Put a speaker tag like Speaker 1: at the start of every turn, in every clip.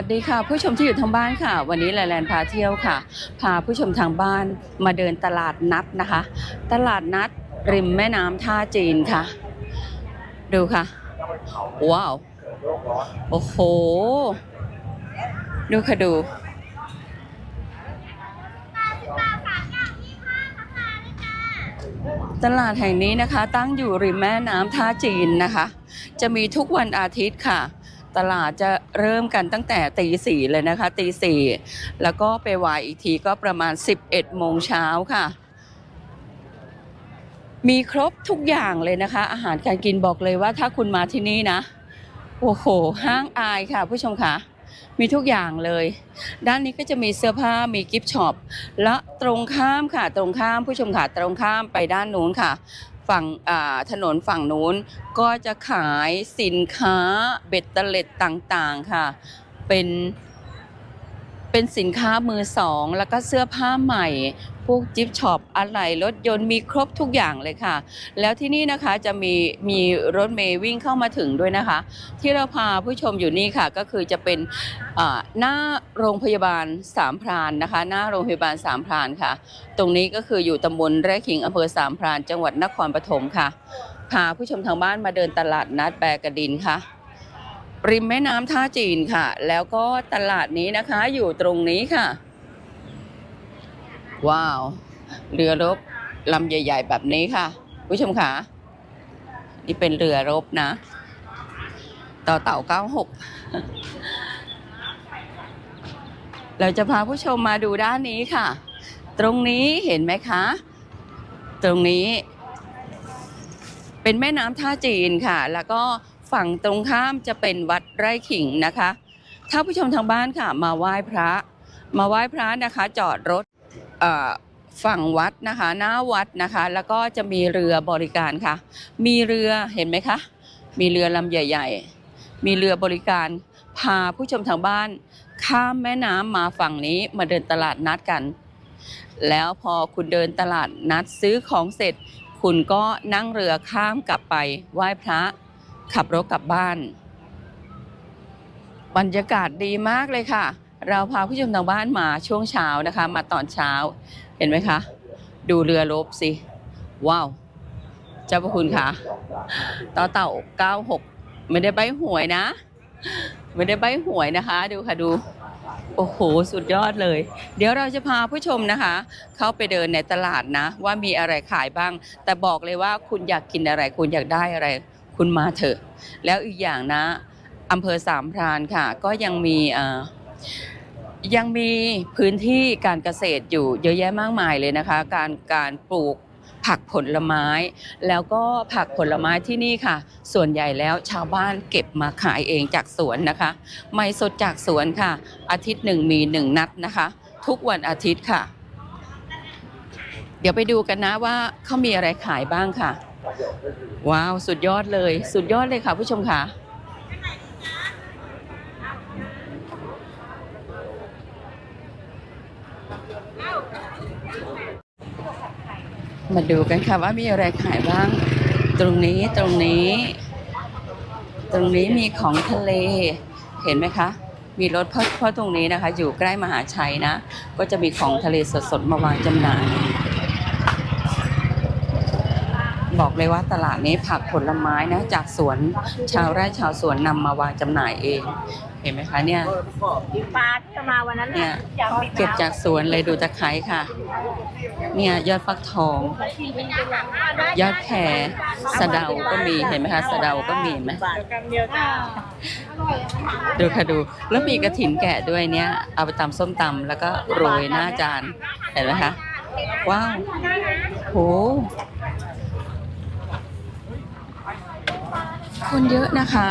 Speaker 1: สวัสดีค่ะ ผู้ชมที่อยู่ทางบ้านค่ะ วันนี้แลแลนพาเที่ยวค่ะ พาผู้ชมทางบ้านมาเดินตลาดนัดนะคะ ตลาดนัดริมแม่น้ำท่าจีนค่ะ ดูค่ะ ว้าว โอ้โห ดูค่ะดูตลาดแห่งนี้นะคะ ตั้งอยู่ริมแม่น้ำท่าจีนนะคะ จะมีทุกวันอาทิตย์ค่ะ ตลาดจะเริ่มกันตั้งแต่ตีสี่เลยนะคะตีสี่แล้วก็ไปวายอีกทีก็ประมาณ 11โมงเช้าค่ะ มีครบทุกอย่างเลยนะคะ อาหารการกินบอกเลยว่าถ้าคุณมาที่นี่นะโอ้โหห้างอายค่ะ ผู้ชมค่ะ มีทุกอย่างเลย ด้านนี้ก็จะมีเสื้อผ้ามีกิฟต์ช็อปและตรงข้ามค่ะ ตรงข้ามผู้ชมค่ะตรงข้ามไปด้านนู้นค่ะ ฝั่งถนนฝั่งนู้นก็จะขายสินค้าเบ็ดเตล็ดต่างๆค่ะ เป็นเป็นสินค้ามือสอง แล้วก็เสื้อผ้าใหม่ พวกจิ๊บช็อปอะไหล่รถยนต์มีครบทุกอย่างเลยค่ะ แล้วที่นี่นะคะจะมีมีรถเมย์วิ่งเข้ามาถึงด้วยนะคะ ที่เราพาผู้ชมอยู่นี่ค่ะ ก็คือจะเป็นหน้าโรงพยาบาลสามพรานนะคะ หน้าโรงพยาบาลสามพรานค่ะ ตรงนี้ก็คืออยู่ตำบลแร่ขิงอำเภอสามพราน จังหวัดนครปฐมค่ะพาผู้ชมทางบ้านมาเดินตลาดนัดแบกระดินค่ะริมแม่น้ำท่าจีนค่ะ แล้วก็ตลาดนี้นะคะอยู่ตรงนี้ค่ะ ว้าว เรือรบลำใหญ่ ๆ แบบนี้ค่ะ ผู้ชมค่ะนี่เป็นเรือรบนะ ต่อเต่า96เราจะพาผู้ชมมาดูด้านนี้ค่ะ ตรงนี้เห็นไหมคะ ตรงนี้ เป็นแม่น้ำท่าจีนค่ะ แล้วก็ฝั่งตรงข้ามจะเป็นวัดไร่ขิงนะคะ ถ้าผู้ชมทางบ้านค่ะ มาไหว้พระ มาไหว้พระนะคะ จอดรถ ฝั่งวัดนะคะหน้าวัดนะคะ แล้วก็จะมีเรือบริการค่ะ มีเรือเห็นไหมคะ มีเรือลำใหญ่ ๆ มีเรือบริการพาผู้ชมทางบ้านข้ามแม่น้ำมาฝั่งนี้มาเดินตลาดนัดกัน แล้วพอคุณเดินตลาดนัดซื้อของเสร็จ คุณก็นั่งเรือข้ามกลับไปไหว้พระ ขับรถกลับบ้าน บรรยากาศดีมากเลยค่ะ เราพาผู้ชมทางบ้านมาช่วงเช้านะคะ มาตอนเช้าเห็นไหมคะ ดูเรือรบสิ ว้าว เจ้าพระคุณค่ะต่อเต่า96ไม่ได้ใบหวยนะ ไม่ได้ใบหวยนะคะ ดูค่ะดู โอ้โห สุดยอดเลย เดี๋ยวเราจะพาผู้ชมนะคะ เข้าไปเดินในตลาดนะ ว่ามีอะไรขายบ้าง แต่บอกเลยว่าคุณอยากกินอะไร คุณอยากได้อะไร คุณมาเถอะ แล้วอีกอย่างนะอำเภอสามพรานค่ะ ก็ยังมีอ่อ ยังมีพื้นที่การเกษตรอยู่เยอะแยะมากมายเลยนะคะ การการปลูกผักผลไม้ แล้วก็ผักผลไม้ที่นี่ค่ะ ส่วนใหญ่แล้วชาวบ้านเก็บมาขายเองจากสวนนะคะ ไม่สดจากสวนค่ะ อาทิตย์หนึ่งมีหนึ่งนัดนะคะ ทุกวันอาทิตย์ค่ะ เดี๋ยวไปดูกันนะว่าเขามีอะไรขายบ้างค่ะ ว้าว สุดยอดเลย สุดยอดเลยค่ะผู้ชมค่ะ มาดูกันค่ะว่ามีอะไรขายบ้าง ตรงนี้ตรงนี้ ตรงนี้มีของทะเล เห็นไหมคะ มีรถเพราะเพราะตรงนี้นะคะ อยู่ใกล้มหาชัยนะ ก็จะมีของทะเลสดๆมาวางจำหน่าย บอกเลยว่าตลาดนี้ผักผลไม้นะจากสวนชาวไร่ชาวสวนนำมาวางจำหน่ายเอง เห็นไหมคะเนี่ย
Speaker 2: ปลาที่มาวันนั้น
Speaker 1: เนี่ยเก็บจากสวนเลยดูตะไคร้ค่ะ เนี่ยยอดฟักทอง ยอดแครสะเดาก็มีเห็นไหมคะสะเดาก็มีเห็นไหม
Speaker 2: บาทกันเดียวจ้า
Speaker 1: ดูค่ะดูแล้วมีกระถินแกะด้วยเนี่ย เอาไปตำส้มตำแล้วก็โรยหน้าจานเห็นไหมคะว้าวโห คนเยอะนะคะ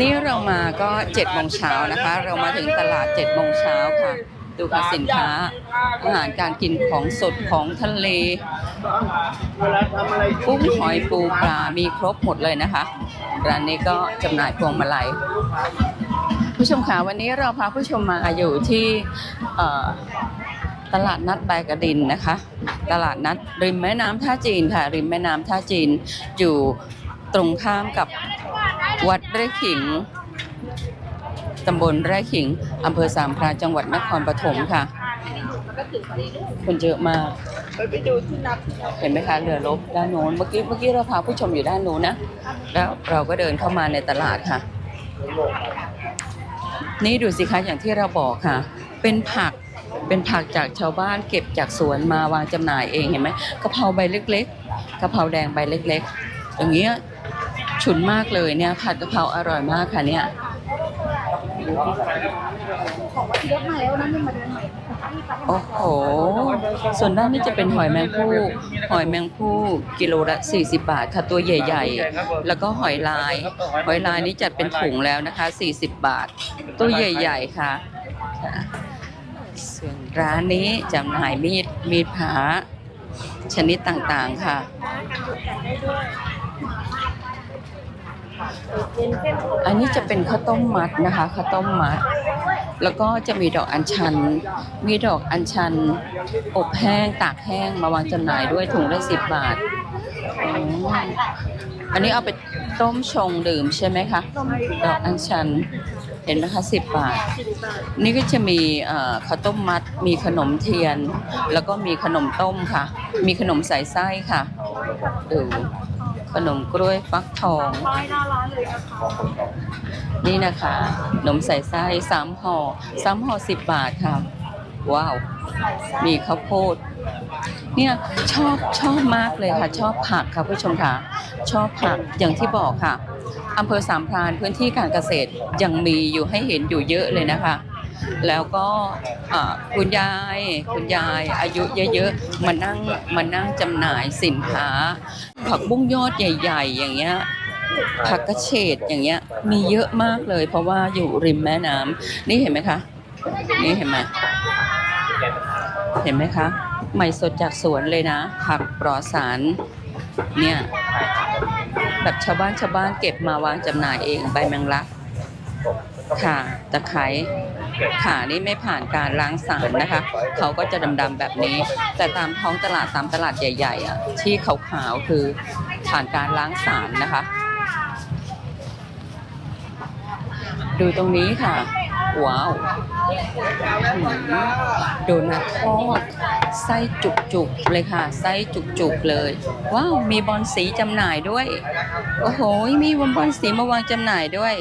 Speaker 1: นี่เรามาก็เจ็ดโมงเช้านะคะ เรามาถึงตลาดเจ็ดโมงเช้าค่ะ ดูค่ะสินค้า อาหารการกินของสดของทะเลกุ้งหอยปูปลา มีครบหมดเลยนะคะ ร้านนี้ก็จำหน่ายพวงมาลัยผู้ชมคะวันนี้เราพาผู้ชมมาอยู่ที่ ตลาดนัดแบกระดินนะคะ ตลาดนัดริมแม่น้ำท่าจีนค่ะ ริมแม่น้ำท่าจีนอยู่ตรงข้ามกับวัดไร่ขิงตำบลไร่ขิงอำเภอสามพรานจังหวัดนครปฐมค่ะ คนเยอะมาก
Speaker 2: ไปดูที่นับ
Speaker 1: เห็นไหมคะเรือรบด้านโน้นเมื่อกี้เมื่อกี้เราพาผู้ชมอยู่ด้านโน้นนะแล้วเราก็เดินเข้ามาในตลาดค่ะ นี่ดูสิคะอย่างที่เราบอกค่ะ เป็นผัก เป็นผักจากชาวบ้านเก็บจากสวนมาวางจำหน่ายเองเห็นไหมกะเพราใบเล็ก ๆกะเพราแดงใบเล็ก ๆ อย่างเงี้ยฉุนมากเลยเนี่ยผัดกะเพราอร่อยมากค่ะเนี่ย
Speaker 2: เยอะมาแล้วนั่นนี่มาเดินใหม่
Speaker 1: โอ้โห ส่วนด้านนี้จะเป็นหอยแมงผู้หอยแมงผู้กิโลละ 40 บาทค่ะตัวใหญ่ ๆ แล้วก็หอยลาย หอยลายนี้จัดเป็นถุงแล้วนะคะ 40 บาท ตัวใหญ่ ๆ ค่ะ ส่วนร้านนี้จำหน่ายมีดมีดผาชนิดต่างๆค่ะ อันนี้จะเป็นข้าวต้มมัดนะคะข้าวต้มมัด แล้วก็จะมีดอกอัญชัน มีดอกอัญชัน อบแห้งตากแห้งมาวางจำหน่ายด้วยถุงละสิบบาทออันนี้เอาไปต้มชงดื่มใช่ไหมคะ ดอกอัญชัน เห็นไหมคะสิบบาท นี่ก็จะมีเอ่อข้าวต้มมัด มีขนมเทียน แล้วก็มีขนมต้มค่ะ มีขนมใส่ไส้ค่ะ ดูขนมกล้วยฟักทอง
Speaker 2: ป้ายหน้าร้านเลยนะคะ
Speaker 1: นี่นะคะขนมใส่ไส้สามห่อสามห่อสิบบาทค่ะ ว้าว มีข้าวโพดเนี่ยชอบชอบมากเลยค่ะ ชอบผักค่ะผู้ชมค่ะ ชอบผักอย่างที่บอกค่ะ อำเภอสามพรานพื้นที่การเกษตรยังมีอยู่ให้เห็นอยู่เยอะเลยนะคะ แล้วก็คุณยายคุณยายอายุเยอะๆมานั่งมานั่งจำหน่ายสินค้า ผักบุ้งยอดใหญ่ ๆ อย่างเงี้ยผักกระเฉดอย่างเงี้ยมีเยอะมากเลย เพราะว่าอยู่ริมแม่น้ำนี่เห็นไหมคะนี่เห็นไหมเห็นไหมคะใหม่สดจากสวนเลยนะผักปลอดสารเนี่ย แบบชาวบ้านชาวบ้านเก็บมาวางจำหน่ายเองใบแมงลักค่ะตะไคร้ขานี่ไม่ผ่านการล้างสารนะคะ เขาก็จะดำๆแบบนี้ แต่ตามท้องตลาดตามตลาดใหญ่ ๆอะที่ขาวๆคือผ่านการล้างสารนะคะ ดูตรงนี้ค่ะ ว้าวหืมโดนัททอดไส้จุกๆเลยค่ะ ไส้จุกๆเลย ว้าว มีบอลสีจำหน่ายด้วย โอ้โห มีบอลสีมาวางจำหน่ายด้วย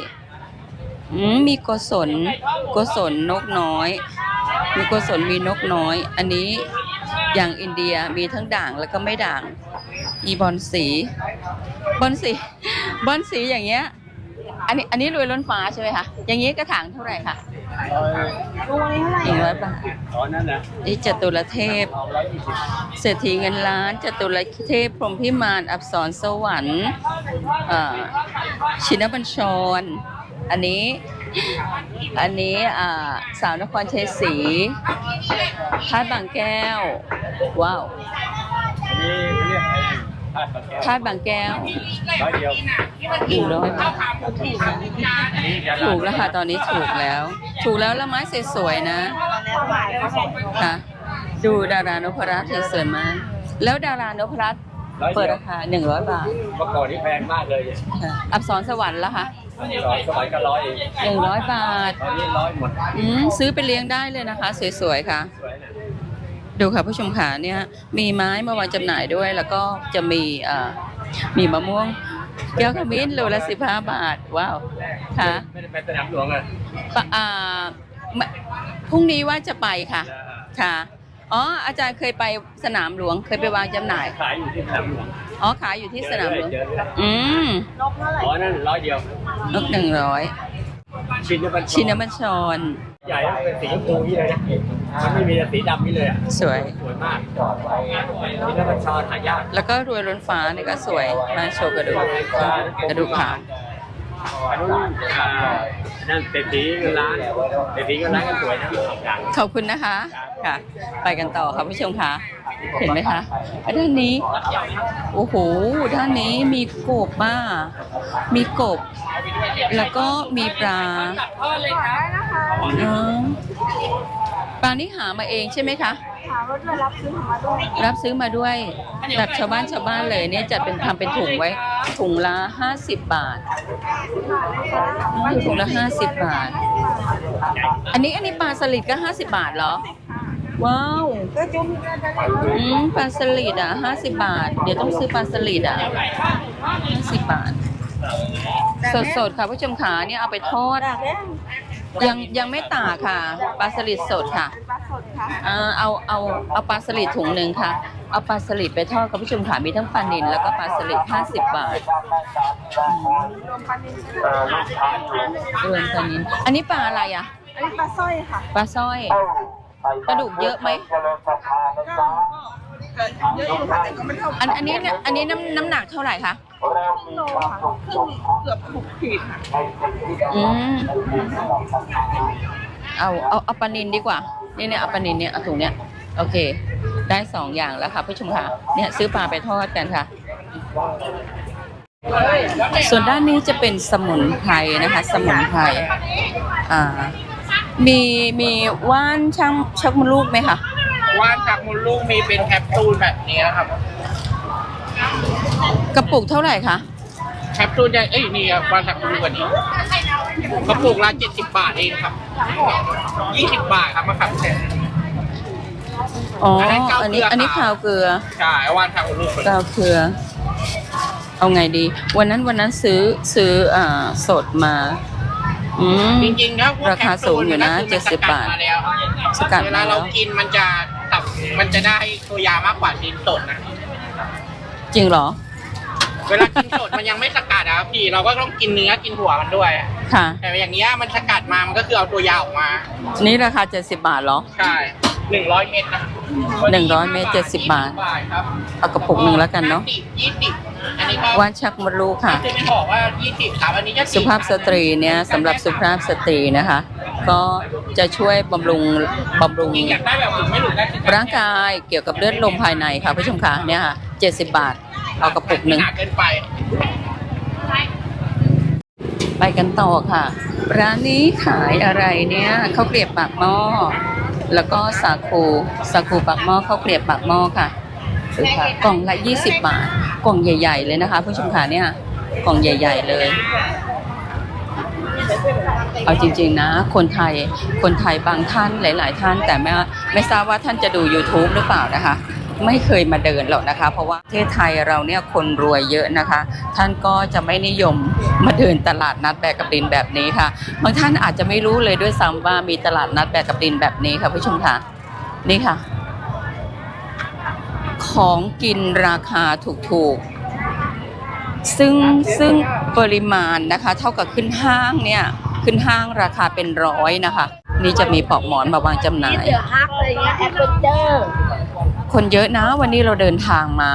Speaker 1: มมีโกศลโกศลนกน้อย มีโกศลมีนกน้อย อันนี้อย่างอินเดียมีทั้งด่างแล้วก็ไม่ด่าง อีบอลสีบอลสีบอลสีอย่างเงี้ยอันนี้อันนี้รวยล้นฟ้าใช่ไหมคะอย่างนี้กระถางเท่าไหร่คะ
Speaker 2: ตัวนี้เท่าไหร่
Speaker 1: หนึ่งร้อยบาท
Speaker 3: อ๋อนั่นนะ
Speaker 1: นี่จตุรเทพ เศรษฐีเงินล้านจตุรเทพพรหมพิมานอับสรสวรรค์ชินบัญชร อันนี้อันนี้สาวนครชัยศรีพาดบางแก้ว ว้าว
Speaker 3: อันนี้เขาเรียกอะไรพาดปลาแก้ว
Speaker 1: พาดบางแก้ว
Speaker 3: ร้อยเดียว
Speaker 1: หนึ่งร้อยบาท
Speaker 3: อันนี้ยาลา
Speaker 1: ถูกแล้วค่ะ ตอนนี้ถูกแล้ว ถูกแล้วแล้วไม้สวยๆนะ
Speaker 2: แล้วหมายเขาบอก
Speaker 1: ค่ะดูดารานพรัตน์สวยมาก แล้วดารานพรัตน์
Speaker 3: ร้อย
Speaker 1: เปิด
Speaker 3: เดียว
Speaker 1: ราคา100บาท
Speaker 3: เมื่อก่อนนี่แพงมากเลย
Speaker 1: ค่ะอับสรสวรรค์ละคะ
Speaker 3: สอยสมัยก็ร้อยเอง
Speaker 1: 100บาท
Speaker 3: ตอนนี้ร้อยหมด
Speaker 1: อืมซื้อไปเลี้ยงได้เลยนะคะ สวยๆค่ะ
Speaker 3: สวยนะ
Speaker 1: ดูค่ะผู้ชมค่ะเนี่ยมีไม้มาวางจำหน่ายด้วย แล้วก็จะมีเอ่อมีมะม่วงแก้วขมิ้นโลละ15บาท ว้าวค่ะ
Speaker 3: ไม่ได้ไปสนามหลวงอะ
Speaker 1: ปะอ่าไม่พรุ่งนี้ว่าจะไปค่ะ ค่ะ อ๋อ อาจารย์เคยไปสนามหลวง เคยไปวางจำหน่าย
Speaker 3: ขายอยู่ที่สนามหลวง
Speaker 1: อ๋อ ขายอยู่ที่สนามหลวง
Speaker 3: เจอเรื่อย
Speaker 1: อืม
Speaker 2: นกเท่าไหร่
Speaker 3: อ๋อนั่นร้อยเดียว น
Speaker 1: กหนึ่งร้อย
Speaker 3: ชินบัญชร
Speaker 1: ชินบัญชร
Speaker 3: ใหญ่เป็นสีชมพูนี่เลยนะมันไม่มีแต่สีดำนี่เลยอะ
Speaker 1: สวย
Speaker 3: สวยมากชินบัญชรหายาก
Speaker 1: แล้วก็รวยล้นฟ้านี่ก็สวยมาโชว์กระดูกกระดูกขาว
Speaker 3: อันนู้นอ่านั่นเศรษฐีเงินล้านเศรษฐีเงินล้านก็สวยนะสองอย่าง
Speaker 1: ขอบคุณนะคะค่ะ ไปกันต่อค่ะผู้ชมคะเห็นไหมคะอะด้านนี้ โอ้โหด้านนี้มีกบบ้า มีกบ แล้วก็มีปลา
Speaker 2: ได้นะคะ
Speaker 1: อ๋อ ปลานี่หามาเองใช่ไหมคะ
Speaker 2: ถามว่าจะรับซื้อของมาด้วย
Speaker 1: รับซื้อมาด้วยแบบชาวบ้านชาวบ้านเลยเนี่ยจัดเป็นทำเป็นถุงไว้ ถุงละ50 บาทนี่คือถุงละ50 บาท อันนี้อันนี้ปลาสลิดก็ 50 บาทเหรอ ว้าว
Speaker 2: ก็จุ่มก็ได้
Speaker 1: อืมปลาสลิดอะ50 บาท เดี๋ยวต้องซื้อปลาสลิดอะ50 บาท สดๆค่ะผู้ชมขาเนี่ยเอาไปทอด
Speaker 2: ดักแล้ว
Speaker 1: ยังยังไม่ตากค่ะปลาสลิดสดค่ะ
Speaker 2: ปลาสดค่ะ
Speaker 1: อ่าเอาเอาเอาปลาสลิดถุงหนึ่งค่ะ เอาปลาสลิดไปทอดกับผู้ชมขามีทั้งปลานิลแล้วก็ปลาสลิด50 บาท
Speaker 2: รวมปลานิลก็ได้
Speaker 1: รวมปลานิลอันนี้ปลาอะไรอะ
Speaker 2: อันนี้ปลาสร้อยค่ะ
Speaker 1: ปลาสร้อยกระดูกเยอะไหม
Speaker 2: เยอะอยู่ค่ะแต่ก็ไม่เท่า
Speaker 1: อันอันนี้เนี่ยอันนี้น้ำน้ำหนักเท่าไหร่คะ
Speaker 2: โลค่ะครึ่งเกือบหกขีดค่ะ
Speaker 1: อืมเอาเอาเอาปลานินดีกว่าเนี่ยเนี่ยเอาปลานินเนี่ยเอาถุงเนี่ยโอเค ได้สองอย่างแล้วค่ะผู้ชมค่ะเนี่ยซื้อปลาไปทอดกันค่ะ ส่วนด้านนี้จะเป็นสมุนไพรนะคะ สมุนไพรอ่ามีมีว่านช่างชักมดลูกไหมคะ
Speaker 4: ว่านจากมดลูกมีเป็นแคปซูลแบบนี้นะครับ
Speaker 1: กระปุกเท่าไหร่คะ
Speaker 4: แคปซูลจะเอ้ยนี่ครับว่านจากมดลูกอันนี้กระปุกละเจ็ดสิบบาทเองครับยี่สิบบาทครับมะขามเทศ
Speaker 1: อ๋อ
Speaker 4: อันนั้นเกา
Speaker 1: อันนี้
Speaker 4: เกลือ
Speaker 1: อันนี้
Speaker 4: ค่ะ
Speaker 1: ขาวเกลือ
Speaker 4: ใช่ว่านจากมดลูก
Speaker 1: กาวเกลือ เอาไงดี วันนั้นวันนั้นซื้อซื้ออ่าสดมาอืม
Speaker 4: จริงๆแล้วพวก
Speaker 1: ราคาสูงอยู่นะ
Speaker 4: แคปซูลมั
Speaker 1: 70
Speaker 4: สกัด
Speaker 1: บาท
Speaker 4: มาแล้ว
Speaker 1: สกัด
Speaker 4: เว
Speaker 1: มา
Speaker 4: ลา
Speaker 1: แล้
Speaker 4: เรา
Speaker 1: ว
Speaker 4: กินมันจะตับ มันจะได้ตัวยามากกว่ากินสดนะ
Speaker 1: จริงเหรอ
Speaker 4: เวลากินสดมันยังไม่สกัดนะครับพี่เราก็ต้องกินเนื้อกินหัวมันด้วย
Speaker 1: ค่ะ
Speaker 4: แต่อย่างเงี้ยมันสกัดมามันก็คือเอาตัวยาออกมา
Speaker 1: นี่ราคา 70 บาทเหรอ
Speaker 4: ใช่หนึ่งร้อยเม็ดนะ
Speaker 1: หนึ่งร้อยเม็ด70บาท
Speaker 4: ครับ
Speaker 1: เอากระปุกหนึ่งแล้วกันเนาะ
Speaker 4: ยี่สิบอันนี้ก็
Speaker 1: ว่านชักมดลูกค่ะ
Speaker 4: จะไม่บอกว่ายี่สิบครับอันนี้จะ
Speaker 1: สุภาพสตรีเนี่ยสำหรับสุภาพสตรีนะคะ ก็จะช่วยบำรุงบำรุง
Speaker 4: จริงอยากได้แบบหลุดไม่หลุดได้สิ
Speaker 1: ร่างกายเกี่ยวกับเลือดลมภายในค่ะผู้ชมคะเนี่ยค่ะ70บาท เอากระปุกหนึ่ง
Speaker 4: ไป
Speaker 1: กันต่อค่ะ ร้านนี้ขายอะไรเนี่ยข้าวเกรียบปากหม้อแล้วก็สาคูสาคูปากหม้อข้าวเกรียบปากหม้อค่ะค่ะกล่องละ 20 บาท กล่องใหญ่ ๆ เลยนะคะ ผู้ชมค่ะเนี่ยกล่องใหญ่ ๆ เลย เอาจริงๆนะ คนไทยคนไทยบางท่านหลาย ๆ ท่านแต่ไม่ไม่ทราบว่าท่านจะดู YouTube หรือเปล่านะคะ ไม่เคยมาเดินหรอกนะคะ เพราะว่าประเทศไทยเราเนี่ยคนรวยเยอะนะคะ ท่านก็จะไม่นิยมมาเดินตลาดนัดแบกกับดินแบบนี้ค่ะบางท่านอาจจะไม่รู้เลยด้วยซ้ำว่ามีตลาดนัดแบกกับดินแบบนี้ค่ะผู้ชมค่ะนี่ค่ะ ของกินราคาถูกๆ ซึ่งซึ่งปริมาณนะคะ เท่ากับขึ้นห้างเนี่ย ขึ้นห้างราคาเป็นร้อยนะคะ นี่จะมีปลอกหมอนมาวางจำหน่าย
Speaker 2: เสือฮักอะไรเงี้ยแอปเปิลเจอร์
Speaker 1: คนเยอะนะวันนี้เราเดินทางมา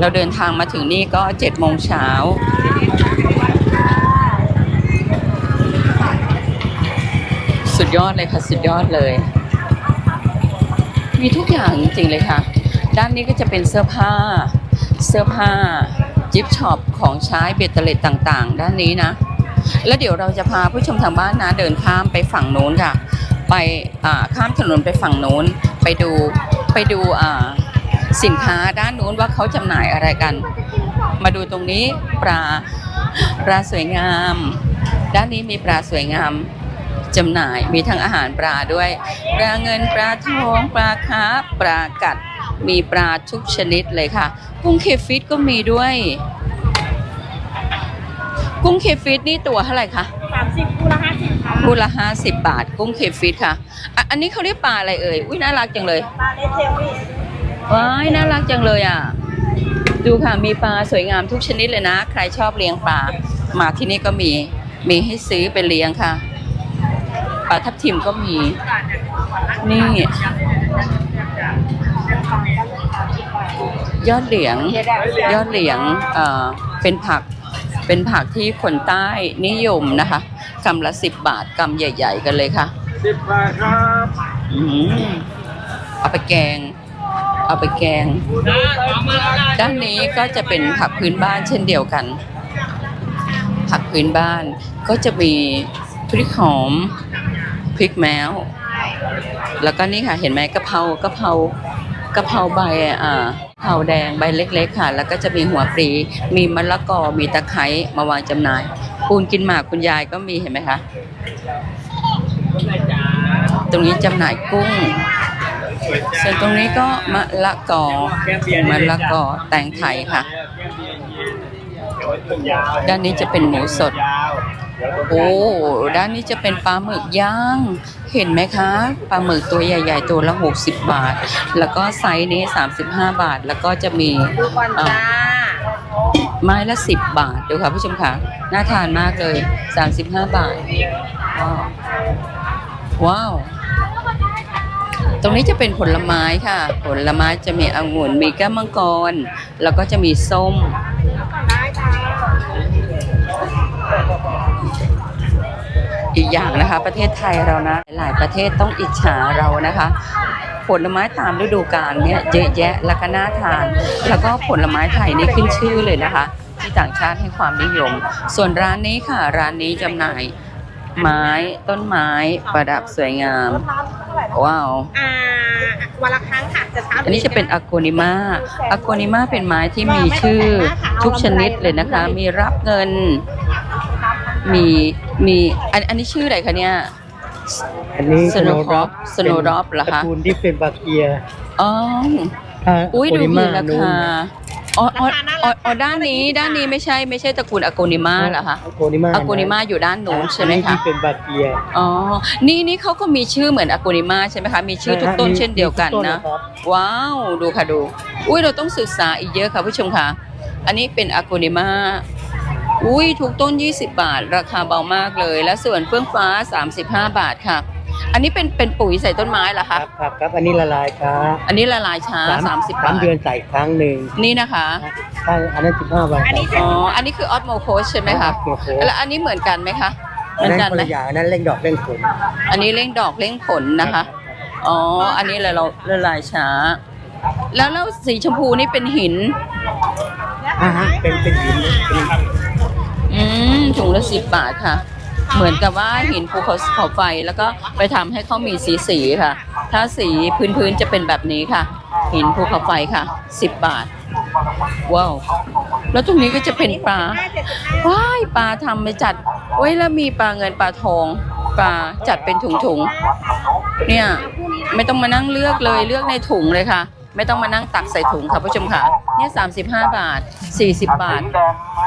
Speaker 1: เราเดินทางมาถึงนี่ก็เจ็ดโมงเช้าสุดยอดเลยค่ะสุดยอดเลย มีทุกอย่างจริงๆเลยค่ะ ด้านนี้ก็จะเป็นเสื้อผ้า เสื้อผ้า จิปช็อปของใช้เบตเตอร์เลตต่างๆ ด้านนี้นะ แล้วเดี๋ยวเราจะพาผู้ชมทางบ้านนะ เดินข้ามไปฝั่งโน้นค่ะ ไปข้ามถนนไปฝั่งโน้น ไปดูไปดูสินค้าด้านนู้นว่าเขาจำหน่ายอะไรกัน มาดูตรงนี้ปลาปลาสวยงาม ด้านนี้มีปลาสวยงามจำหน่ายมีทั้งอาหารปลาด้วย ปลาเงินปลาทองปลาคาปลากัด มีปลาทุกชนิดเลยค่ะ กุ้งเคฟิตก็มีด้วย กุ้งเคฟิตนี่ตัวเท่าไหร่คะ
Speaker 2: สามสิบคูละห้าสิบค่ะ
Speaker 1: คู่ละห้าสิบบาท กุ้งเคฟิตค่ะอะ อันนี้เขาเรียกปลาอะไรเอ่ยอุ้ยน่ารักจังเลย
Speaker 2: ปลาเลสเซลลี่
Speaker 1: ว้ายน่ารักจังเลยอะ ดูค่ะมีปลาสวยงามทุกชนิดเลยนะ ใครชอบเลี้ยงปลามาที่นี่ก็มีมีให้ซื้อไปเลี้ยงค่ะปลาทับทิมก็มี นี่ ยอดเหลียงยอดเหลียงเอ่อเป็นผักเป็นผักที่คนใต้นิยมนะคะกำละสิบบาทกำใหญ่ ๆ กันเลยค่ะ
Speaker 4: สิบบาทครับ
Speaker 1: อืมเอาไปแกง เอาไปแกง ด้านนี้ก็จะเป็นผักพื้นบ้านเช่นเดียวกัน ผักพื้นบ้านก็จะมีพริกหอมพริกแมวแล้วก็นี่ค่ะเห็นไหมกะเพรากะเพรา กะเพราใบอ่ากะเพราแดงใบเล็กๆค่ะ แล้วก็จะมีหัวปลีมีมะละกอมีตะไคร้มาวางจำหน่าย ปูนกินหมากคุณยายก็มีเห็นไหมคะ ตรงนี้จำหน่ายกุ้ง ส่วนตรงนี้ก็มะละกอมะละกอแตงไทยค่ะ ด้านนี้จะเป็นหมูสด โอ้ด้านนี้จะเป็นปลาหมึกย่าง เห็นไหมคะปลาหมึกตัวใหญ่ ๆ ตัวละ60 บาท แล้วก็ไซส์นี้ 35 บาทแล้วก็จะมีเอ่อไม้ละ 10 บาทดูค่ะผู้ชมค่ะน่าทานมากเลย 35 บาทว้าวว้าว ตรงนี้จะเป็นผลไม้ค่ะ ผลไม้จะมีองุ่นมีแก้วมังกร แล้วก็จะมีส้ม อีกอย่างนะคะ ประเทศไทยเรานะ หลายประเทศต้องอิจฉาเรานะคะ ผลไม้ตามฤดูกาลเนี่ยเยอะแยะแล้วก็น่าทาน แล้วก็ผลไม้ไทยนี่ขึ้นชื่อเลยนะคะ ที่ต่างชาติให้ความนิยม ส่วนร้านนี้ค่ะร้านนี้จำหน่ายไม้ต้นไม้ประดับสวยงาม ว้าว
Speaker 5: อ่าวันละครั้งค่ะจะเช้า
Speaker 1: อันนี้จะเป็นอ g โกนิมาอ g โกนิมาเป็นไม้ที่มีชื่อทุกชนิดเลยนะคะ มีรับเงิน มีมีอันอันนี้ชื่ออะไรคะเนี่ย
Speaker 6: อันนี้
Speaker 1: Snowdrop Snowdrop เหรอคะ
Speaker 6: ตระกูลที่เป็นบาเกีย
Speaker 1: อ๋อ
Speaker 6: ถ้า
Speaker 1: อุ้ยดู
Speaker 6: โนิ
Speaker 1: มี
Speaker 6: มา
Speaker 1: รา
Speaker 6: นู้น
Speaker 1: คาอ๋ออ๋ออ๋ออ๋อด้านนี้ด้านนี้ไม่ใช่ไม่ใช่ตระกูลอ g โกนิมาเหรอคะ
Speaker 6: โกนิมา
Speaker 1: อ g โกนิมาอยู่ด้านโน้นใช่ไหม
Speaker 6: อันนี้
Speaker 1: คะ
Speaker 6: ที่เป็นบาเกีย
Speaker 1: อ๋อนี่นี่เขาก็มีชื่อเหมือนอ g โกนิมาใช่ไหมคะมีชื่อทุกต้นเช่นเดียวกันนะ
Speaker 6: มีทุกต้ครับ
Speaker 1: ว้าวดูค่ะดู อุ้ยเราต้องศึกษาอีกเยอะค่ะผู้ชมค่ะ อันนี้เป็นอ g โกนิมา อุ้ยทุกต้น 20 บาท ราคาเบามากเลย และส่วนเฟื่องฟ้า 35 บาทค่ะ อันนี้เป็นเป็นปุ๋ยใส่ต้นไม้เหรอ
Speaker 6: ครั
Speaker 1: คะ
Speaker 6: บครับครับอันนี้ละลายครับ
Speaker 1: อันนี้ละลายช้า 30บาท
Speaker 6: เดือนใส่ครั้งหนึ่ง
Speaker 1: นี่นะคะ
Speaker 6: ถ้าอันนั้นสิบห้าบาท
Speaker 1: อ๋อ อันนี้คือออสโมโคสใช่ไหมคะ
Speaker 6: โอ้โห
Speaker 1: แล้วอันนี้เหมือนกันไหมคะ เห
Speaker 6: อั
Speaker 1: มื
Speaker 6: น
Speaker 1: อน
Speaker 6: นั้
Speaker 1: กันน
Speaker 6: คน
Speaker 1: ไหม
Speaker 6: ละอย่างอันนั้นเร่งดอกเร่งผล
Speaker 1: อันนี้เร่งดอกเร่งผลนะคะ อ๋อ อันนี้ละเราละลายช้า แล้วแล้วสีชมพูนี่เป็นหิน
Speaker 6: อ่าฮะเป็นเป็นหินเป็น
Speaker 1: อืมถุงละสิบบาทค่ะ เหมือนกับว่าหินภูเขาเขาไฟแล้วก็ไปทำให้เขามีสีสีๆค่ะ ถ้าสีพื้นๆจะเป็นแบบนี้ค่ะ หินภูเขาไฟค่ะสิบบาท ว้าว แล้วตรงนี้ก็จะเป็นปลาว้ายปลาทำไปจัดไว้ยแล้วมีปลาเงินปลาทองปลาจัดเป็นถุงๆ เนี่ย ไม่ต้องมานั่งเลือกเลยเลือกในถุงเลยค่ะ ไม่ต้องมานั่งตักใส่ถุงค่ะผู้ชมค่ะเนี่ย35 บาท 40 บาท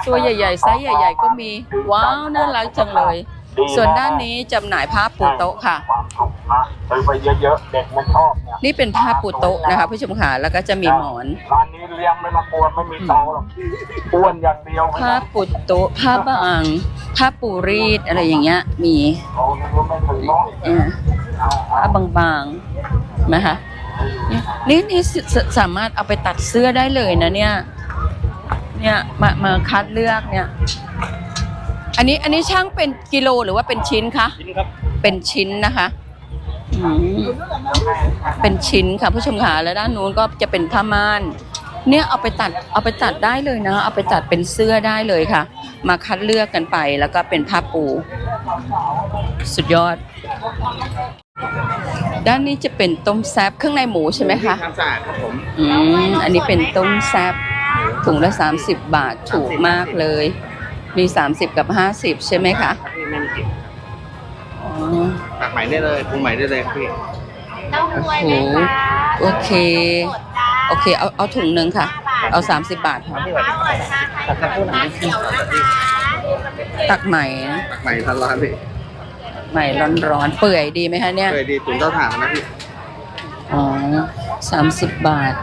Speaker 1: ตัวใหญ่ๆไซส์ใหญ่ ๆ ก็มีว้าวน่ารักจังเลย ส่วนด้านนี้จำหน่ายผ้าปูโต๊ะค่ะ
Speaker 2: ซื้อไปเยอะๆเด็กมันชอบเนี่ย
Speaker 1: นี่เป็นผ้าปูโต๊ะนะคะผู้ชมค่ะแล้วก็จะมีหมอน
Speaker 2: ร้านนี้เลี้ยงไม่มากวนไม่มีเตาหรอกอ้วนอย่างเดียวไม่
Speaker 1: ผ้า
Speaker 2: ได้
Speaker 1: ปูโต๊ะผ้าบางผ้าปูรีดอะไรอย่างเงี้ยมี
Speaker 2: เขาไม่ถึงน้อย
Speaker 1: เออผ้าบางๆนะคะ นี่นี่สสสามารถเอาไปตัดเสื้อได้เลยนะเนี่ย เนี่ยมามาคัดเลือกเนี่ย อันนี้อันนี้ช่างเป็นกิโลหรือว่าเป็นชิ้นคะ
Speaker 6: ชิ้นครับ
Speaker 1: เป็นชิ้นนะคะอืมเป็นชิ้นค่ะผู้ชมค่ะแล้วด้านนู้นก็จะเป็นผ้าม่าน เนี่ยเอาไปตัดเอาไปตัดได้เลยนะ เอาไปตัดเป็นเสื้อได้เลยค่ะ มาคัดเลือกกันไปแล้วก็เป็นผ้าปู สุดยอด ด้านนี้จะเป็นต้มแซบเครื่องในหมูใช่ไหมคะ
Speaker 4: ทำสะอาดครับผม
Speaker 1: อืมอันนี้เป็นต้มแซบถุงละ 30 บาทถูกมากเลย มี 30 กับ 50 ใช่ไหมคะ
Speaker 4: พี่ไม่มีกลิ่น
Speaker 1: อ๋อ
Speaker 4: ตักใหม่ได้เลยปรุงใหม่ได้เลยพี่
Speaker 5: เต้าหวย
Speaker 1: โอ้
Speaker 5: ไหม
Speaker 1: โห
Speaker 5: คะ
Speaker 1: โอเค โอเค เอาเอาถุงหนึ่งค่ะ เอา 30 บาทค่ะ
Speaker 5: ข้าวหวานชาไข่มุกชาเขียวนะคะ
Speaker 1: ตักใหม่นะ
Speaker 4: ตักใหม่ทันร้านพี่
Speaker 1: ใหม่ร้อนๆ เปื่อยดีไหมคะเนี่ย
Speaker 4: เคยดีตุ๋นเต้าถ่านนะพี่
Speaker 1: อ๋อสามสิบบาท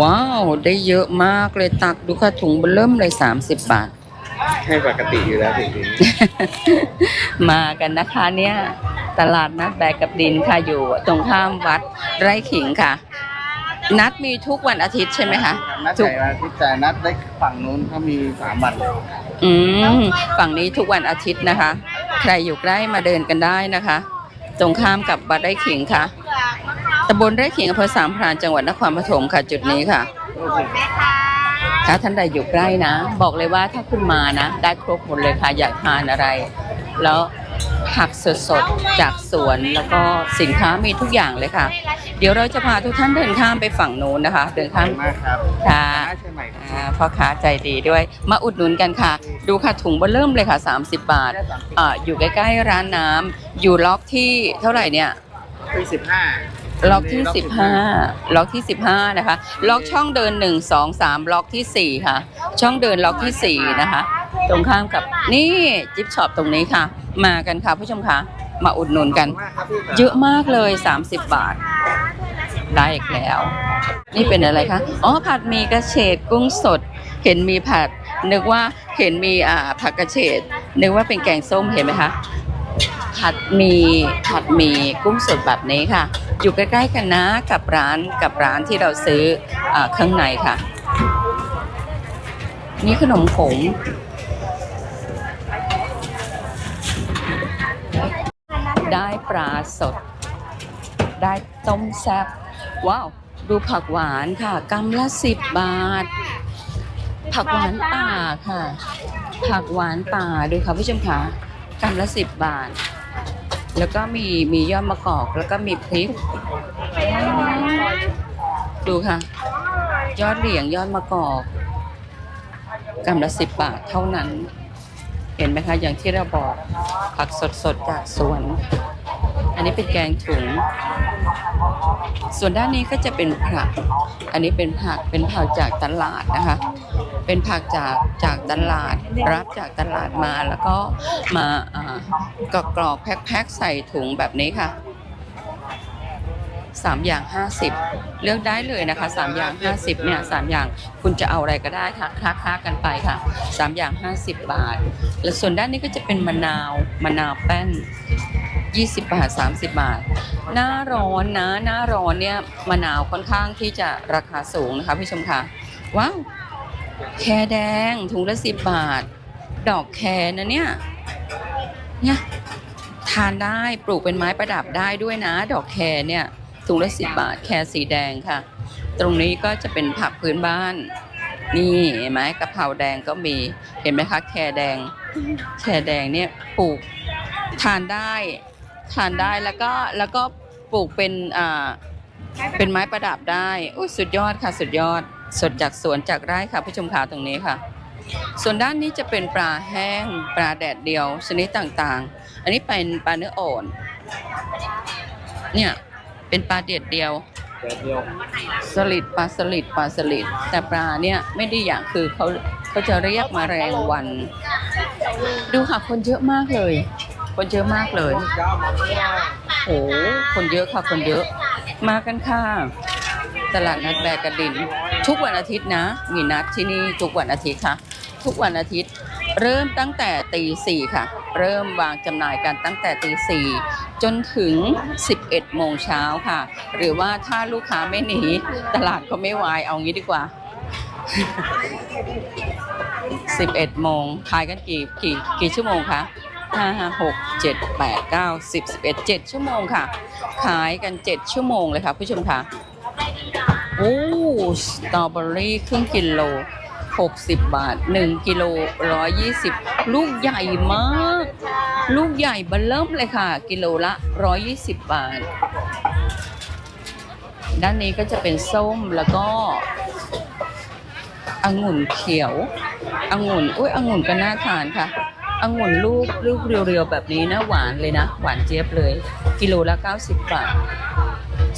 Speaker 1: ว้าว ได้เยอะมากเลยตักดูค่ะถุงเบอร์เริ่มเลย30บาท
Speaker 4: ให้ปกติอยู่แล้วสิ่งนี้
Speaker 1: มากันนะคะเนี่ย ตลาดนัดแบกกับดินค่ะอยู่ตรงข้ามวัดไร่ขิงค่ะ นัดมีทุกวันอาทิตย์ใช่ไหมคะ
Speaker 4: นัด
Speaker 1: ทุก
Speaker 4: ไก่วันอาทิตย์แต่นัดได้ฝั่งนู้นเขามีสามวัน
Speaker 1: อืมฝั่งนี้ทุกวันอาทิตย์นะคะ ใครอยู่ใกล้มาเดินกันได้นะคะ ตรงข้ามกับวัดไร่ขิงค่ะตำบลไร่ขิงอำเภอสามพรานจังหวัดนครปฐมค่ะ จุดนี้ค่ะถ้าท่านใดอยู่ใกล้นะ บอกเลยว่าถ้าคุณมานะ ได้ครบหมดเลยค่ะ อยากทานอะไร แล้ว ผักสดๆ จากสวนแล้วก็สินค้ามีทุกอย่างเลยค่ะ เดี๋ยวเราจะพาทุกท่านเดินข้ามไปฝั่งโน้นนะคะ เดินข้าม
Speaker 6: มากครับ
Speaker 1: ค่ะ
Speaker 6: เชียงใหม่
Speaker 1: อ่าพ่อค้าใจดีด้วย มาอุดหนุนกันค่ะ ดูค่ะถุงเบอร์เริ่มเลยค่ะ 30 บาทอ่าอยู่ใกล้ๆร้านน้ำอยู่ล็อกที่เท่าไหร่เนี่ย
Speaker 6: ปีสิบห้า
Speaker 1: ล็อกที่ 15 ล็อกที่ 15 นะคะ ล็อกช่องเดิน 1 2 3 ล็อกทีสี่4 ค่ะ ช่องเดินล็อกทีสี่ 4 นะคะ ตรงข้ามกับนี่จิ๊บช็อปตรงนี้ค่ะ มากันค่ะผู้ชมคะมาอุดหนุนกัน เยอะมากเลย 30 บาท ได้อีกแล้ว นี่เป็นอะไรคะ อ๋อ ผัดหมีกระเฉดกุ้งสด เห็นมีผัด นึกว่าเห็นมีอ่าผักกระเฉด นึกว่าเป็นแกงส้มเห็นไหมคะ ผัดหมีผัดหมีกุ้งสดแบบนี้ค่ะ อยู่ใกล้ๆกันนะกับร้านกับร้านที่เราซื้ออาข้างในค่ะ นี่ขนมผง ได้ปลาสด ได้ต้มแซ่บว้าว ดูผักหวานค่ะกำละสิบบาท ผักหวานป่าค่ะ ผักหวานป่าดูค่ะผู้ชมคะกำละสิบบาท แล้วก็มีมียอดมะกอกแล้วก็มีพริก ดูค่ะ ยอดเหลียงยอดมะกอกกำละสิบบาทเท่านั้น เห็นไหมคะ อย่างที่เราบอกผักสดๆจากสวน อันนี้เป็นแกงถุง ส่วนด้านนี้ก็จะเป็นผัก อันนี้เป็นผักเป็นผักจากตลาดนะคะ เป็นผักจากจากตลาด รับจากตลาดมาแล้วก็มากรอกๆแพ็คๆใส่ถุงแบบนี้ค่ะ สามอย่าง 50 เลือกได้เลยนะคะสามอย่าง 50เนี่ยสามอย่างคุณจะเอาอะไรก็ได้ค่ะค้าค้ากันไปค่ะสามอย่าง 50 บาท และส่วนด้านนี้ก็จะเป็นมะนาวมะนาวแป้น 20 บาท 30 บาท หน้าร้อนนะ หน้าร้อนเนี่ยมะนาวค่อนข้างที่จะราคาสูงนะคะพี่ชมค่ะว้าวแครแดงถุงละ 10 บาท ดอกแครนะเนี่ยเนี่ยทานได้ปลูกเป็นไม้ประดับได้ด้วยนะ ดอกแครเนี่ย ถุงละ10บาทแครสีแดงค่ะ ตรงนี้ก็จะเป็นผักพื้นบ้าน นี่เห็นไหมกะเพราแดงก็มีเห็นไหมคะแครแดง แครแดงเนี่ยปลูกทานได้ทานได้แล้วก็แล้วก็ปลูกเป็นอ่าเป็นไม้ประดับได้อุ้ยสุดยอดค่ะ สุดยอดสดจากสวนจากไร่ค่ะผู้ชมขาตรงนี้ค่ะ ส่วนด้านนี้จะเป็นปลาแห้ง ปลาแดดเดียวชนิดต่างๆ อันนี้เป็นปลาเนื้ออ่อนเนี่ย เป็นปลาเด็ดเดียวสลิดปลาสลิดปลาสลิดแต่ปลาเนี่ยไม่ได้อย่างคือเขาเขาจะเรียกมาแรงวัน ดูค่ะคนเยอะมากเลย คนเยอะมากเลยโอ้คนเยอะค่ะคนเยอะ มากันค่ะ ตลาดนัดแบกกระดิน ทุกวันอาทิตย์นะมีนัดที่นี่ทุกวันอาทิตย์ค่ะ ทุกวันอาทิตย์ เริ่มตั้งแต่ตีสี่ค่ะ เริ่มวางจำหน่ายกันตั้งแต่ตีสี่จนถึง 11 โมงเช้าค่ะ หรือว่าถ้าลูกค้าไม่หนี ตลาดก็ไม่วายเอางี้ดีกว่า 11 โมงขายกันกี่กี่กี่ชั่วโมงคะ5 6 7 8 9 10 11 7ชั่วโมงค่ะ ขายกัน7ชั่วโมงเลยค่ะผู้ชมค่ะ โอ้สตรอเบอรี่ครึ่งกิโล 60 บาท 1 กิโล 120 ลูกใหญ่มาก ลูกใหญ่เบันเริ่มเลยค่ะ กิโลละ 120 บาท ด้านนี้ก็จะเป็นส้มแล้วก็องุ่นเขียวองุ่นอุ้ยองุ่นก็น่าทานค่ะองุ่นลูกลูกเรียวๆแบบนี้นะหวานเลยนะ หวานเจี๊ยบเลย กิโลละ 90 บาท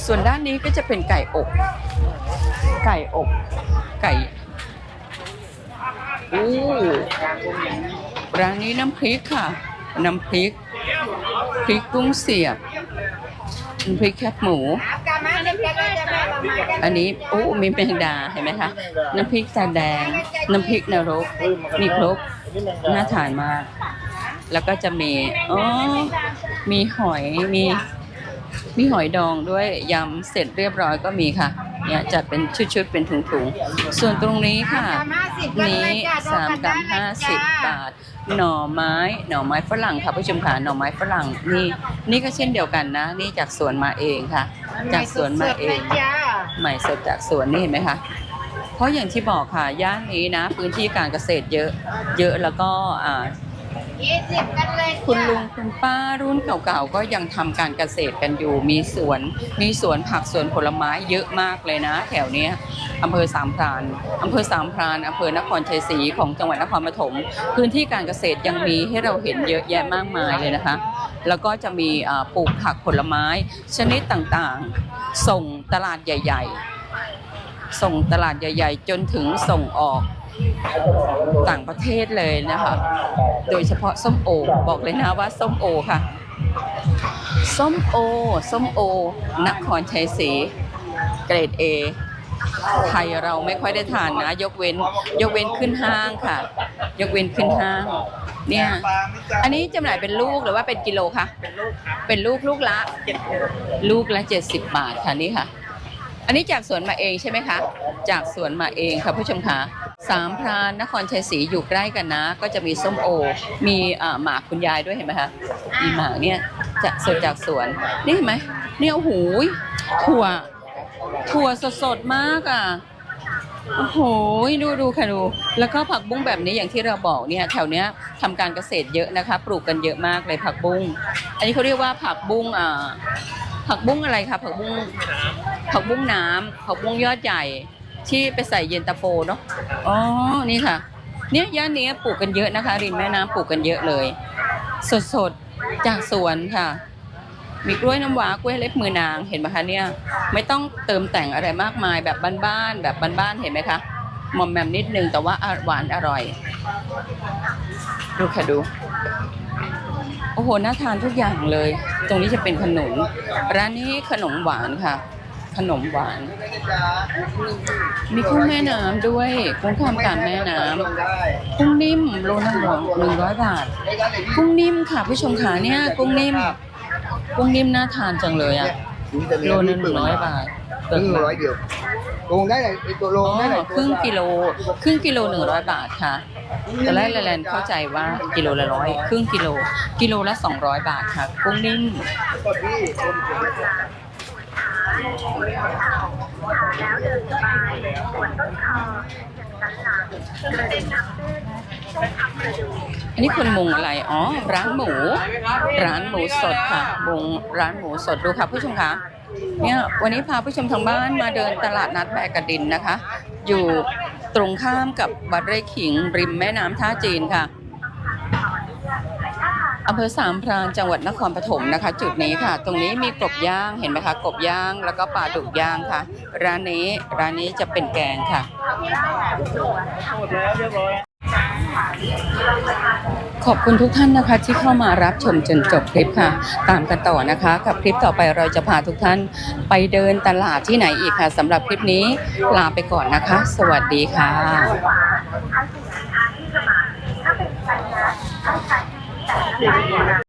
Speaker 1: ส่วนด้านนี้ก็จะเป็นไก่อบ ไก่อบไก่ อู้ร้านนี้น้ำพริกค่ะ น้ำพริก พริกกุ้งเสียบน้ำพริกแคบหมู อันนี้โอ้มีแมงดาเห็นไหมคะ น้ำพริกตาแดง น้ำพริกนรก มีครบ น่าทานมาก แล้วก็จะมี อ๋อ มีหอย มี มีหอยดองด้วยยำเสร็จเรียบร้อยก็มีค่ะเนี่ยจัดเป็นชุดๆเป็นถุงๆ ส่วนตรงนี้ค่ะ นี้สามกรัมห้าสิบบาท หน่อไม้หน่อไม้ฝรั่งค่ะผู้ชมค่ะหน่อไม้ฝรั่งนี่นี่ก็เช่นเดียวกันนะ นี่จากสวนมาเองค่ะ จากสวนมาเองใหม่สดจากสวนนี่เห็นไหมคะเพราะอย่างที่บอกค่ะย่านนี้นะ พื้นที่การเกษตรเยอะ เยอะแล้วก็อ่า
Speaker 5: ยี่สิบกันเลย
Speaker 1: คุณลุงคุณป้ารุ่นเก่าๆก็ยังทำการเกษตรกันอยู่ มีสวนมีสวนผักสวนผลไม้เยอะมากเลยนะ แถวเนี้ยอำเภอสามพรานอำเภอสามพรานอำเภอนครชัยศรีของจังหวัดนครปฐมพื้นที่การเกษตรยังมีให้เราเห็นเยอะแยะมากมายเลยนะคะ แล้วก็จะมีอ่าปลูกผักผลไม้ ชนิดต่างๆ ส่งตลาดใหญ่ ๆ ส่งตลาดใหญ่ ๆ จนถึงส่งออก ต่างประเทศเลยนะคะ โดยเฉพาะส้มโอ บอกเลยนะว่าส้มโอค่ะ ส้มโอ ส้มโอ นครชัยศรี เกรด A ไทยเราไม่ค่อยได้ทานนะ ยกเว้น ยกเว้นขึ้นห้างค่ะ ยกเว้นขึ้นห้าง เนี่ย อันนี้จำหน่ายเป็นลูกหรือว่าเป็นกิโลคะ เป็นลูกลูกละ ลูกละ70บาทค่ะนี่ค่ะ อันนี้จากสวนมาเองใช่ไหมคะ จากสวนมาเองค่ะผู้ชมคะ สามพรานนครชัยศรีอยู่ใกล้กันนะ ก็จะมีส้มโอ มีหมากคุณยายด้วยเห็นไหมคะมีหมากเนี่ยจะสดจากสวนนี่เห็นไหมเนี่ยโอ้โหถั่ว ถั่วสดๆมากอะโอ้โหดูดูค่ะดูแล้วก็ผักบุ้งแบบนี้อย่างที่เราบอกเนี่ยแถวเนี้ยทำการเกษตรเยอะนะคะ ปลูกกันเยอะมากเลยผักบุ้ง อันนี้เขาเรียกว่าผักบุ้งอ่าผักบุ้งอะไรคะผักบุ้งผักบุ้งน้ำผักบุ้งยอดใหญ่ ที่ไปใส่เย็นตาโฟเนาะอ๋อนี่ค่ะ เนี่ยย่านนี้ปลูกกันเยอะนะคะ ริมแม่น้ำปลูกกันเยอะเลย สดๆจากสวนค่ะ มีกล้วยน้ำว้ากล้วยเล็บมือนางเห็นไหมคะเนี่ย ไม่ต้องเติมแต่งอะไรมากมายแบบบ้านๆแบบบ้านๆเห็นไหมคะหมอมแมมนิดนึงแต่ว่าหวานอร่อย ดูค่ะดู โอ้โหน่าทานทุกอย่างเลย ตรงนี้จะเป็นขนม ร้านนี้ขนมหวานค่ะ ขนมหวาน มีกุ้งแม่น้ำด้วยกุ้งทำการแม่น้ำกุ้งนิ่มโลนึงหนึ่งร้อยบาท กุ้งนิ่มค่ะผู้ชมขาเนี่ยกุ้งนิ่ม กุ้งนิ่มน่าทานจังเลยอะโลนึงหนึ่งร้อยบาท
Speaker 2: ครึ่งร้อยเดียวโกงได้เลยไอ้ตัวโล
Speaker 1: อ๋
Speaker 2: งได้เลย
Speaker 1: อครึ่งกิโลครึ่งกิโลหนึ่งร้อยบาทค่ะตอนแรกแลนเข้าใจว่ากิโลละร้อยครึ่งกิโล กิโลละสองร้อยบาทค่ะกุ้งนิ่ม
Speaker 2: กดที่
Speaker 1: อันนี้คุณมุงอะไร อ๋อ ร้านหมู ร้านหมูสดค่ะมุงร้านหมูสดดูค่ะผู้ชมคะ เนี่ยวันนี้พาผู้ชมทางบ้านมาเดินตลาดนัดแบกกระดินนะคะ อยู่ตรงข้ามกับวัดไร่ขิงริมแม่น้ำท่าจีนค่ะ อำเภอสามพรานจังหวัดนครปฐมนะคะ จุดนี้ค่ะ ตรงนี้มีกบย่างเห็นไหมคะกบย่างแล้วก็ปลาดุกย่างค่ะ ร้านนี้ร้านนี้จะเป็นแกงค่ะ ขอบคุณทุกท่านนะคะที่เข้ามารับชมจนจบคลิปค่ะ ตามกันต่อนะคะ กับคลิปต่อไปเราจะพาทุกท่านไปเดินตลาดที่ไหนอีกค่ะสำหรับคลิปนี้ลาไปก่อนนะคะ สวัสดีค่ะ
Speaker 5: Tại sao?